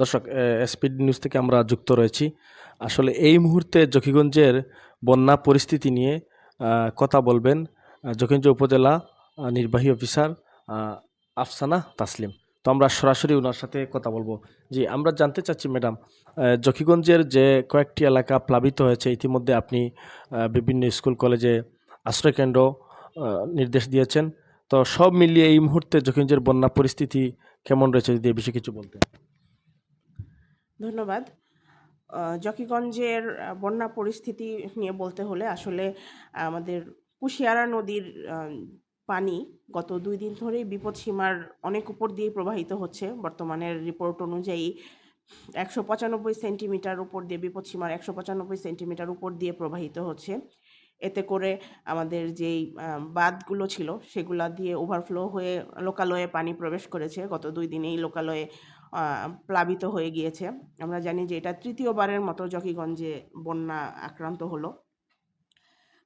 দর্শক speed news থেকে আমরা যুক্ত রয়েছি। আসলে এই মুহূর্তে জকিগঞ্জের বন্যা পরিস্থিতি নিয়ে কথা বলবেন জকিগঞ্জ উপজেলা নির্বাহী অফিসার আফসানা তাসলিম। তো আমরা সরাসরি ওনার সাথে কথা বলব। জি, আমরা জানতে চাচ্ছি ম্যাডাম জকিগঞ্জের যে কয়েকটি এলাকা প্লাবিত হয়েছে, ইতিমধ্যে আপনি বিভিন্ন স্কুল, কলেজে আশ্রয়কেন্দ্র নির্দেশ দিয়েছেন। তো সব মিলিয়ে এই মুহূর্তে জকিগঞ্জের বন্যা পরিস্থিতি কেমন রয়েছে, যদি এ বিষয়ে কিছু বলতেন। ধন্যবাদ। জকিগঞ্জের বন্যা পরিস্থিতি নিয়ে বলতে হলে আসলে আমাদের কুশিয়ারা নদীর পানি গত দুই দিন ধরেই বিপদসীমার অনেক উপর দিয়ে প্রবাহিত হচ্ছে। বর্তমানের রিপোর্ট অনুযায়ী একশো পঁচানব্বই সেন্টিমিটার উপর দিয়ে, বিপদসীমার একশো পঁচানব্বই সেন্টিমিটার উপর দিয়ে প্রবাহিত হচ্ছে। এতে করে আমাদের যেই বাঁধগুলো ছিল, সেগুলা দিয়ে ওভারফ্লো হয়ে, লোকালয়ে পানি প্রবেশ করেছে। গত দুই দিনেই লোকালয়ে প্লাবিত হয়ে গিয়েছে। আমরা জানি যে এটা তৃতীয়বারের মতো জকিগঞ্জে বন্যা আক্রান্ত হলো।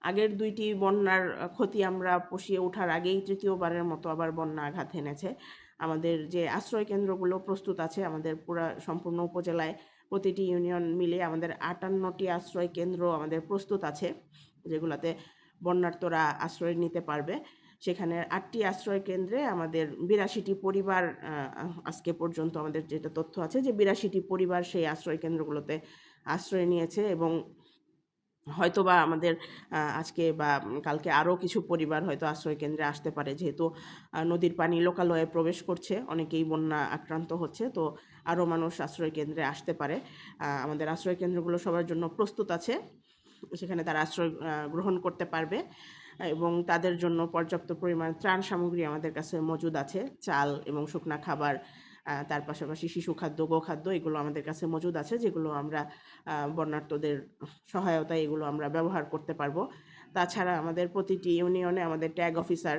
আগের দুইটি বন্যার ক্ষতি আমরা পুষিয়ে ওঠার আগেই তৃতীয়বারের মতো আবার বন্যা আঘাত এনেছে। আমাদের যে আশ্রয় কেন্দ্রগুলো প্রস্তুত আছে, আমাদের পুরা সম্পূর্ণ উপজেলায় প্রতিটি ইউনিয়ন মিলে আমাদের আটান্নটি আশ্রয় কেন্দ্র আমাদের প্রস্তুত আছে, যেগুলোতে বন্যার্তরা আশ্রয় নিতে পারবে। সেখানে আটটি আশ্রয় কেন্দ্রে আমাদের বিরাশিটি পরিবার আজকে পর্যন্ত আমাদের যেটা তথ্য আছে যে বিরাশিটি পরিবার সেই আশ্রয় কেন্দ্রগুলোতে আশ্রয় নিয়েছে এবং হয়তোবা আমাদের আজকে বা কালকে আরও কিছু পরিবার হয়তো আশ্রয় কেন্দ্রে আসতে পারে। যেহেতু নদীর পানি লোকালয়ে প্রবেশ করছে, অনেকেই বন্যা আক্রান্ত হচ্ছে, তো আরও মানুষ আশ্রয় কেন্দ্রে আসতে পারে। আমাদের আশ্রয় কেন্দ্রগুলো সবার জন্য প্রস্তুত আছে। সেখানে তারা আশ্রয় গ্রহণ করতে পারবে। এবং তাদের জন্য পর্যাপ্ত পরিমাণ ত্রাণ সামগ্রী আমাদের কাছে মজুদ আছে। চাল এবং শুকনা খাবার তার পাশাপাশি শিশু খাদ্য, গোখাদ্য এগুলো আমাদের কাছে মজুদ আছে, যেগুলো আমরা বন্যার্তদের সহায়তায় এগুলো আমরা ব্যবহার করতে পারব। তাছাড়া আমাদের প্রতিটি ইউনিয়নে আমাদের ট্যাগ অফিসার,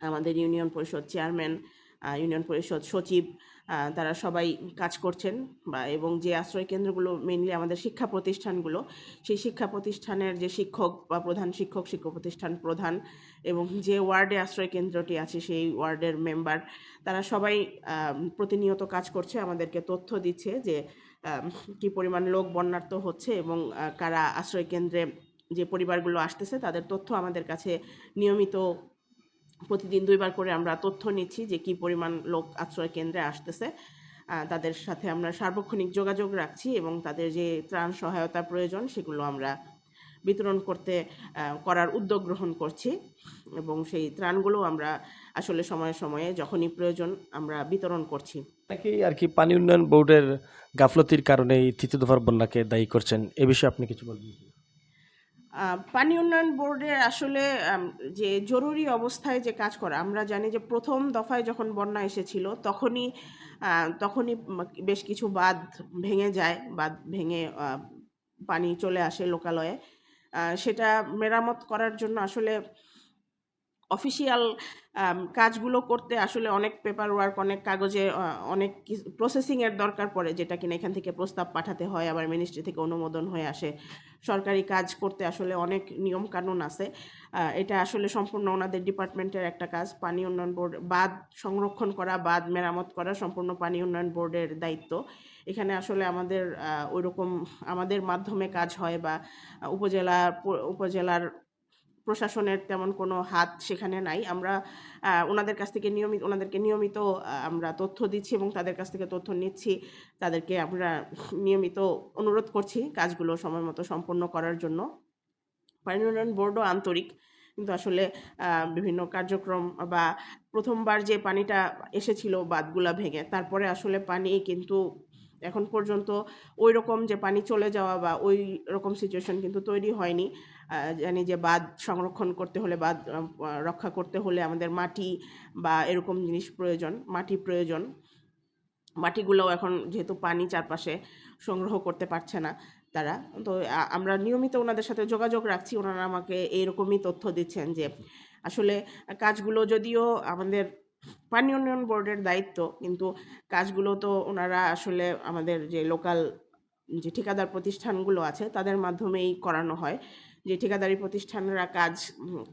আমাদের union Parishad chairman union Parishad সচিব তারা সবাই কাজ করছেন বা এবং যে আশ্রয় কেন্দ্রগুলো মেইনলি আমাদের শিক্ষা প্রতিষ্ঠানগুলো, সেই শিক্ষা প্রতিষ্ঠানের যে শিক্ষক বা প্রধান শিক্ষক শিক্ষা প্রতিষ্ঠান প্রধান এবং যে ওয়ার্ডে আশ্রয় কেন্দ্রটি আছে সেই ওয়ার্ডের মেম্বার তারা সবাই প্রতিনিয়ত কাজ করছে, আমাদেরকে তথ্য দিচ্ছে যে কি পরিমাণ লোক বন্যার্ত হচ্ছে এবং কারা আশ্রয় কেন্দ্রে যে পরিবারগুলো আসতেছে তাদের তথ্য আমাদের কাছে নিয়মিত প্রতিদিন দুইবার করে আমরা তথ্য নিচ্ছি যে কি পরিমাণ লোক আশ্রয় কেন্দ্রে আসতেছে। তাদের সাথে আমরা সার্বক্ষণিক যোগাযোগ রাখছি এবং তাদের যে ত্রাণ সহায়তা প্রয়োজন সেগুলো আমরা বিতরণ করতে করার উদ্যোগ গ্রহণ করছি এবং সেই ত্রাণগুলো আমরা আসলে সময়ে সময়ে যখনই প্রয়োজন আমরা বিতরণ করছি। নাকি আর কি পানি উন্নয়ন বোর্ডের গাফলতির কারণে এই তৃতীয় দফার বন্যাকে দায়ী করছেন? এ বিষয়ে আপনি কিছু বলবেন পানি উন্নয়ন বোর্ডের আসলে যে জরুরি অবস্থায় যে কাজ করা, আমরা জানি যে প্রথম দফায় যখন বন্যা এসেছিল, তখনই তখনই বেশ কিছু বাঁধ ভেঙে যায়, বাঁধ ভেঙে পানি চলে আসে লোকালয়ে। সেটা মেরামত করার জন্য আসলে অফিসিয়াল কাজগুলো করতে আসলে অনেক পেপার ওয়ার্ক অনেক কাগজে অনেক প্রসেসিংয়ের দরকার পড়ে, যেটা কিনা এখান থেকে প্রস্তাব পাঠাতে হয়, আবার মিনিস্ট্রি থেকে অনুমোদন হয়ে আসে। সরকারি কাজ করতে আসলে অনেক নিয়ম কানুন আছে এটা আসলে সম্পূর্ণ ওনাদের ডিপার্টমেন্টের একটা কাজ। পানি উন্নয়ন বোর্ড, বাঁধ সংরক্ষণ করা, বাঁধ মেরামত করা সম্পূর্ণ পানি উন্নয়ন বোর্ডের দায়িত্ব। এখানে আসলে আমাদের ওই রকম আমাদের মাধ্যমে কাজ হয় বা উপজেলা, উপজেলার প্রশাসনের তেমন কোনো হাত সেখানে নাই। আমরা ওনাদের কাছ থেকে নিয়মিত, ওনাদেরকে নিয়মিত আমরা তথ্য দিচ্ছি এবং তাদের কাছ থেকে তথ্য নিচ্ছি। তাদেরকে আমরা নিয়মিত অনুরোধ করছি কাজগুলো সময় মতো সম্পন্ন করার জন্য। পানি উন্নয়ন বোর্ডও আন্তরিক, কিন্তু আসলে বিভিন্ন কার্যক্রম বা প্রথমবার যে পানিটা এসেছিল বাঁধগুলা ভেঙে, তারপরে আসলে পানি কিন্তু এখন পর্যন্ত ওই রকম যে পানি চলে যাওয়া বা ওই রকম সিচুয়েশন কিন্তু তৈরি হয়নি। জানি যে বাঁধ সংরক্ষণ করতে হলে আহ, রক্ষা করতে হলে আমাদের মাটি বা এরকম জিনিস প্রয়োজন মাটি প্রয়োজন। মাটিগুলোও এখন যেহেতু পানি চারপাশে সংগ্রহ করতে পারছে না তারা তো আমরা নিয়মিত ওনাদের সাথে যোগাযোগ রাখছি। ওনারা আমাকে এইরকমই তথ্য দিচ্ছেন যে আসলে কাজগুলো যদিও আমাদের পানি উন্নয়ন বোর্ডের দায়িত্ব কিন্তু কাজগুলো তো ওনারা আসলে আমাদের যে লোকাল যে ঠিকাদার প্রতিষ্ঠানগুলো আছে তাদের মাধ্যমেই করানো হয়। যে ঠিকাদারি প্রতিষ্ঠানরা কাজ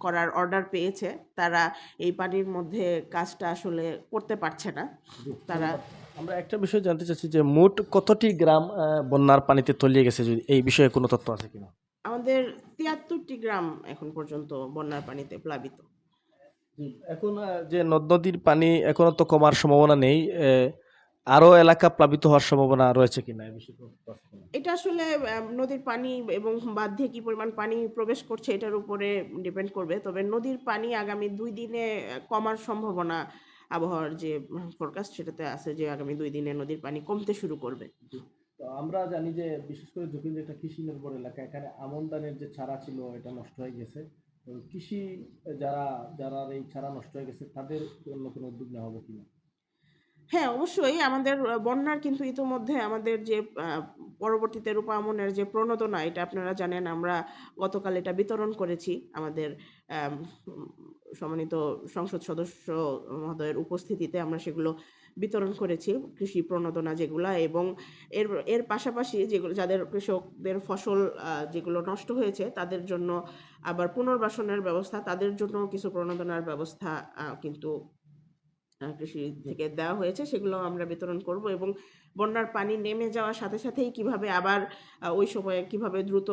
করার অর্ডার পেয়েছে তারা এই পানির মধ্যে কাজটা আসলে করতে পারছে না। তারা আমরা একটা বিষয় জানতে চাচ্ছি যে মোট কতটি গ্রাম বন্যার পানিতে তলিয়ে গেছে যদি এই বিষয়ে কোনো তথ্য আছে কিনা? আমাদের তিয়াত্তরটি গ্রাম এখন পর্যন্ত বন্যার পানিতে প্লাবিত। এখন যে নদ নদীর পানি এখনও তো কমার সম্ভাবনা নেই আরও এলাকা প্লাবিত হওয়ার সম্ভাবনা রয়েছে কিনা? এটা আসলে নদীর পানি এবং বাঁধ দিয়ে কি পরিমাণ পানি প্রবেশ করছে এটার উপরে ডিপেন্ড করবে। তবে নদীর পানি আগামী দুই দিনে কমার সম্ভাবনা আবহাওয়ার যে ফোরকাস্ট সেটাতে আছে যে আগামী দুই দিনে নদীর পানি কমতে শুরু করবে। তো আমরা জানি যে বিশেষ করে যখন একটা কৃষি নির্ভর এলাকা এখানে আমন ধানের যে চারা ছিল এটা নষ্ট হয়ে গেছে। কৃষি যারা যারা এই চারা নষ্ট হয়ে গেছে তাদের অন্য কোনো উদ্যোগ নেওয়া হবে কিনা? হ্যাঁ অবশ্যই আমাদের বন্যার কিন্তু ইতোমধ্যে আমাদের যে পরবর্তীতে রূপায়নের যে প্রণোদনা, এটা আপনারা জানেন, আমরা গতকাল এটা বিতরণ করেছি আমাদের সম্মানিত সংসদ সদস্য মহোদয়ের উপস্থিতিতে আমরা সেগুলো বিতরণ করেছি, কৃষি প্রণোদনা যেগুলা এবং এর এর পাশাপাশি যেগুলো, যাদের কৃষকদের ফসল যেগুলো নষ্ট হয়েছে, তাদের জন্য আবার পুনর্বাসনের ব্যবস্থা, তাদের জন্য কিছু প্রণোদনার ব্যবস্থা কিন্তু কৃষি থেকে দেওয়া হয়েছে সেগুলো আমরা বিতরণ করব এবং বন্যার পানি নেমে যাওয়ার সাথে সাথেই কীভাবে আবার ওই সময়ে কীভাবে দ্রুত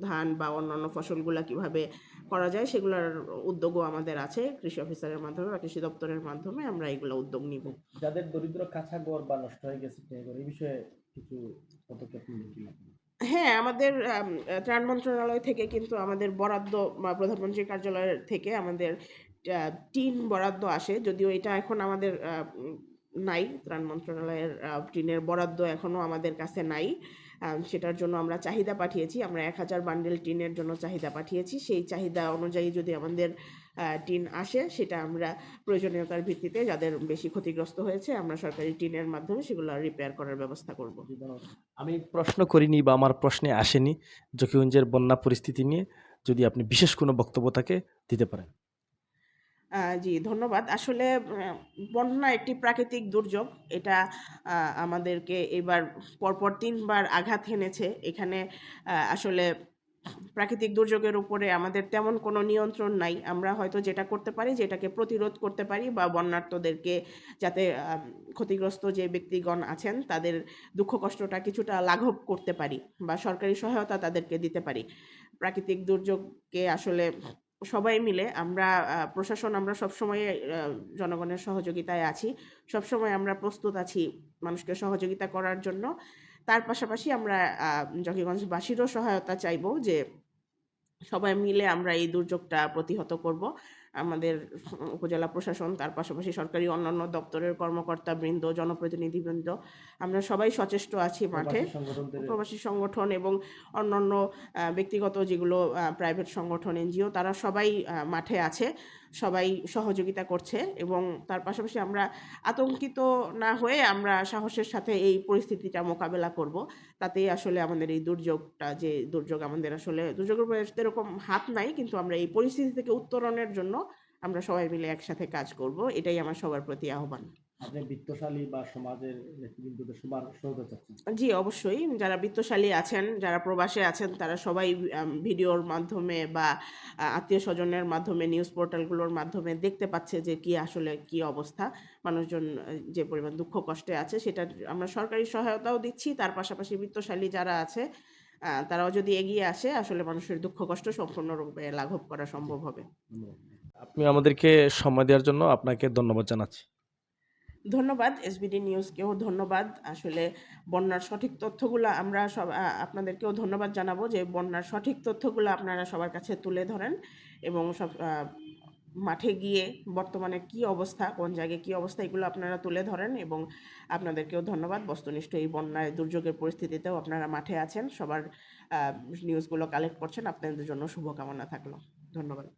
ধান বা অন্যান্য ফসলগুলা কীভাবে করা যায় সেগুলোর উদ্যোগও আমাদের আছে কৃষি অফিসারের মাধ্যমে বা কৃষি দপ্তরের মাধ্যমে আমরা এগুলো উদ্যোগ নিব। যাদের দরিদ্র কাঁচা ঘর বা নষ্ট হয়ে গেছে এই বিষয়ে কিছু পদক্ষেপ হ্যাঁ আমাদের আম, ত্রাণ মন্ত্রণালয় থেকে কিন্তু আমাদের বরাদ্দ বা প্রধানমন্ত্রীর কার্যালয়ের থেকে আমাদের টিন বরাদ্দ আসে। যদিও এটা এখন আমাদের নাই। ত্রাণ মন্ত্রণালয়ের টিনের বরাদ্দ এখনও আমাদের কাছে নাই। সেটার জন্য আমরা চাহিদা পাঠিয়েছি। আমরা এক হাজার বান্ডেল টিনের জন্য চাহিদা পাঠিয়েছি। সেই চাহিদা অনুযায়ী যদি আমাদের টিন আসে, সেটা আমরা প্রয়োজনীয়তার ভিত্তিতে যাদের বেশি ক্ষতিগ্রস্ত হয়েছে, আমরা সরকারি টিনের মাধ্যমে সেগুলো রিপেয়ার করার ব্যবস্থা করব। আমি প্রশ্ন করিনি বা আমার প্রশ্নে আসেনি। জকিগঞ্জের বন্যা পরিস্থিতি নিয়ে যদি আপনি বিশেষ কোনো বক্তব্য তাকে দিতে পারেন। জি, ধন্যবাদ। আসলে বন্যা একটি প্রাকৃতিক দুর্যোগ। এটা আমাদেরকে এবার পরপর তিনবার আঘাত হেনেছে। এখানে আসলে প্রাকৃতিক দুর্যোগের উপরে আমাদের তেমন কোনো নিয়ন্ত্রণ নাই। আমরা হয়তো যেটা করতে পারি, যেটাকে প্রতিরোধ করতে পারি বা বন্যার্থদেরকে যাতে ক্ষতিগ্রস্ত যে ব্যক্তিগণ আছেন, তাদের দুঃখ কষ্টটা কিছুটা লাঘব করতে পারি বা সরকারি সহায়তা তাদেরকে দিতে পারি। প্রাকৃতিক দুর্যোগকে আসলে সবাই মিলে আমরা প্রশাসন আমরা সবসময় জনগণের সহযোগিতায় আছি। সবসময় আমরা প্রস্তুত আছি মানুষকে সহযোগিতা করার জন্য। তার পাশাপাশি আমরা জকিগঞ্জবাসীরও সহায়তা চাইব যে সবাই মিলে আমরা এই দুর্যোগটা প্রতিহত করব। আমাদের উপজেলা প্রশাসন তার পাশাপাশি সরকারি অন্যান্য দপ্তরের কর্মকর্তা বৃন্দ জনপ্রতিনিধিবৃন্দ আমরা সবাই সচেষ্ট আছি মাঠে। প্রবাসী সংগঠন এবং অন্যান্য ব্যক্তিগত যেগুলো প্রাইভেট সংগঠন এনজিও তারা সবাই মাঠে আছে। সবাই সহযোগিতা করছে এবং তার পাশাপাশি আমরা আতঙ্কিত না হয়ে আমরা সাহসের সাথে এই পরিস্থিতিটা মোকাবেলা করব। তাতেই আসলে আমাদের এই দুর্যোগটা যে দুর্যোগ আমাদের আসলে দুর্যোগের উপরে এরকম হাত নাই, কিন্তু আমরা এই পরিস্থিতি থেকে উত্তরণের জন্য আমরা সবাই মিলে একসাথে কাজ করব। এটাই আমার সবার প্রতি আহ্বান। আপনি বিত্তশালী বা সমাজের নেতৃবৃন্দদের সবার সহযোগিতা চাচ্ছেন? জি অবশ্যই। যারা বিত্তশালী আছেন যারা প্রবাসে আছেন তারা সবাই ভিডিওর মাধ্যমে বা আত্মীয় স্বজনের মাধ্যমে নিউজ পোর্টালগুলোর মাধ্যমে দেখতে পাচ্ছে যে কি আসলে কি অবস্থা। মানুষজন যে পরিমাণ দুঃখ কষ্টে আছে সেটা আমরা সরকারি সহায়তাও দিচ্ছি। তার পাশাপাশি বিত্তশালী যারা আছে তারাও যদি এগিয়ে আসে আসলে মানুষের দুঃখ কষ্ট সম্পূর্ণরূপে লাঘব করা সম্ভব হবে। আপনি আমাদেরকে সময় দেওয়ার জন্য আপনাকে ধন্যবাদ জানাচ্ছি। ধন্যবাদ এসবিডি নিউজকেও ধন্যবাদ। আসলে বন্যার সঠিক তথ্যগুলো আমরা সব আপনাদেরকেও ধন্যবাদ জানাব যে বন্যার সঠিক তথ্যগুলো আপনারা সবার কাছে তুলে ধরেন এবং সব মাঠে গিয়ে বর্তমানে কি অবস্থা, কোন জায়গায় কি অবস্থা, এগুলো আপনারা তুলে ধরেন এবং আপনাদেরকেও ধন্যবাদ। বস্তুনিষ্ঠ এই বন্যায়, দুর্যোগের পরিস্থিতিতেও আপনারা মাঠে আছেন, সবার নিউজগুলো কালেক্ট করছেন। আপনাদের জন্য শুভকামনা থাকল। ধন্যবাদ।